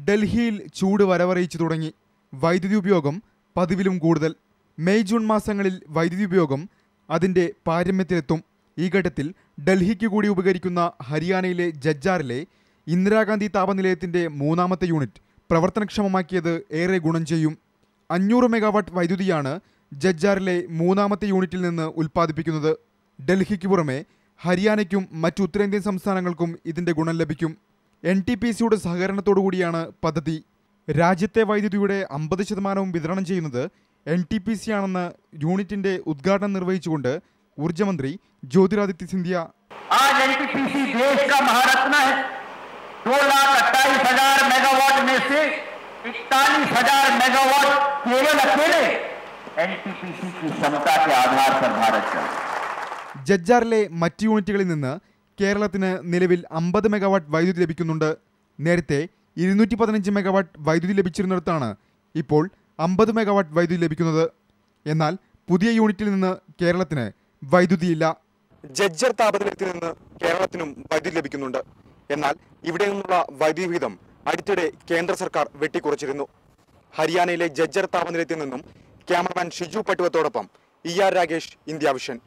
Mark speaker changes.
Speaker 1: ഡൽഹിയിൽ ചൂട് വരവറിയിച്ചു തുടങ്ങി. വൈദ്യുതി ഉപയോഗം പതിവിലും കൂടുതൽ. മെയ് ജൂൺ മാസങ്ങളിൽ വൈദ്യുതി ഉപയോഗം അതിന്റെ പാരമ്യത്തിലെത്തും. ഈ ഘട്ടത്തിൽ ഡൽഹിക്ക് കൂടി ഉപകരിക്കുന്ന ഹരിയാനയിലെ ജജ്ജാറിലെ ഇന്ദിരാഗാന്ധി താപനിലയത്തിന്റെ മൂന്നാമത്തെ യൂണിറ്റ് പ്രവർത്തനക്ഷമമാക്കിയത് ഏറെ ഗുണം ചെയ്യും. അഞ്ഞൂറ് മെഗാവാട്ട് വൈദ്യുതിയാണ് ജജ്ജാറിലെ മൂന്നാമത്തെ യൂണിറ്റിൽ നിന്ന് ഉൽപ്പാദിപ്പിക്കുന്നത്. ഡൽഹിക്ക് പുറമെ ഹരിയാനയ്ക്കും മറ്റു ഉത്തരേന്ത്യൻ സംസ്ഥാനങ്ങൾക്കും ഇതിന്റെ ഗുണം ലഭിക്കും. എൻ ടി പി സിയുടെ സഹകരണത്തോടുകൂടിയാണ് പദ്ധതി രാജ്യത്തെ വൈദ്യുതിയുടെ അമ്പത് ശതമാനവും വിതരണം ചെയ്യുന്നത് എൻ ടി പി സി ആണെന്ന് യൂണിറ്റിന്റെ ഉദ്ഘാടനം നിർവഹിച്ചുകൊണ്ട് ഊർജ്ജമന്ത്രി ജ്യോതിരാദിത്യ സിന്ധ്യ
Speaker 2: आज एनटीपीसी देश का महारत्न है दो लाख अट्ठाईस हजार मेगावाट में से इकतालीस हजार मेगावाट केवल अकेले एनटीपीसी की क्षमता के आधार पर भारत चल रहा है
Speaker 1: ജജ്ജാറിലെ മറ്റ് യൂണിറ്റുകളിൽ നിന്ന് കേരളത്തിന് നിലവിൽ അമ്പത് മെഗാവാട്ട് വൈദ്യുതി ലഭിക്കുന്നുണ്ട്. നേരത്തെ ഇരുന്നൂറ്റി പതിനഞ്ച് മെഗാവാട്ട് വൈദ്യുതി ലഭിച്ചിരുന്നിടത്താണ് ഇപ്പോൾ അമ്പത് മെഗാവാട്ട് വൈദ്യുതി ലഭിക്കുന്നത്. എന്നാൽ പുതിയ യൂണിറ്റിൽ നിന്ന് കേരളത്തിന് വൈദ്യുതിയില്ല. ജഡ്ജർ താപനിലയത്തിൽ നിന്ന് കേരളത്തിനും വൈദ്യുതി ലഭിക്കുന്നുണ്ട്. എന്നാൽ ഇവിടെ നിന്നുള്ള വൈദ്യുതി വിഹിതം അടുത്തിടെ കേന്ദ്ര സർക്കാർ വെട്ടിക്കുറച്ചിരുന്നു. ഹരിയാനയിലെ ജഡ്ജർ താപനിലയത്തിൽ നിന്നും cameraman Shiju പട്ടുവത്തോടൊപ്പം E R Rakesh India vision.